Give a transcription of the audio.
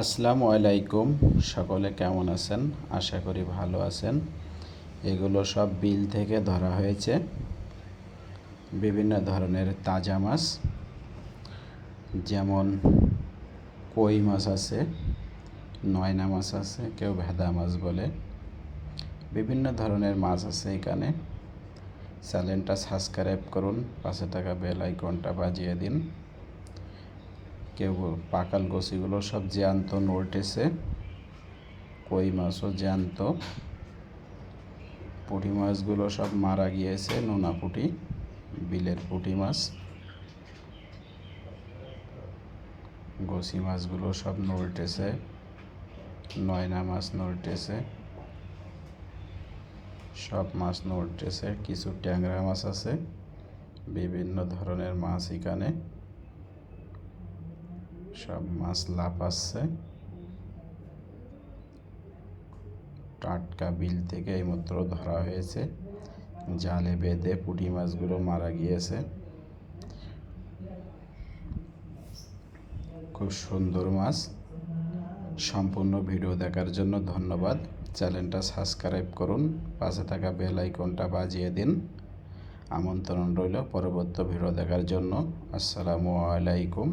আসসালামু আলাইকুম। সকলে কেমন আছেন? আশা করি ভালো আছেন। এগুলো সব বিল থেকে ধরা হয়েছে। বিভিন্ন ধরনের তাজা মাছ, যেমন কই মাছ আছে, নয়না মাছ আছে, কেউ ভেদা মাছ বলে। বিভিন্ন ধরনের মাছ আছে এখানে। চ্যানেলটা সাবস্ক্রাইব করুন, পাশে টাকা বেল আইকনটা বাজিয়ে দিন। কেউ পাকাল কচিগুলো সব জ্যান্ত নড়তেছে। কই মাছও জ্যান্ত। পুঁটি মাছগুলো সব মারা গিয়েছে, নোনা পুঁটি, বিলের পুঁটি মাছ। গসি মাছগুলো সব নড়তেছে, নয়না মাছ নড়তেছে, সব মাছ নড়তেছে, কিছু ট্যাংরা মাছ আছে, বিভিন্ন ধরনের মাছ এখানে। সব মাছ লাফাচ্ছে। টাটকা বিল থেকে এইমাত্র ধরা হয়েছে। জালে বেঁধে পুঁটি মাছগুলো মারা গিয়েছে। খুব সুন্দর মাছ। সম্পূর্ণ ভিডিও দেখার জন্য ধন্যবাদ। চ্যানেলটা সাবস্ক্রাইব করুন, পাশে থাকা বেল আইকনটা বাজিয়ে দিন। আমন্ত্রণ রইল পরবর্তী ভিডিও দেখার জন্য। আসসালামু আলাইকুম।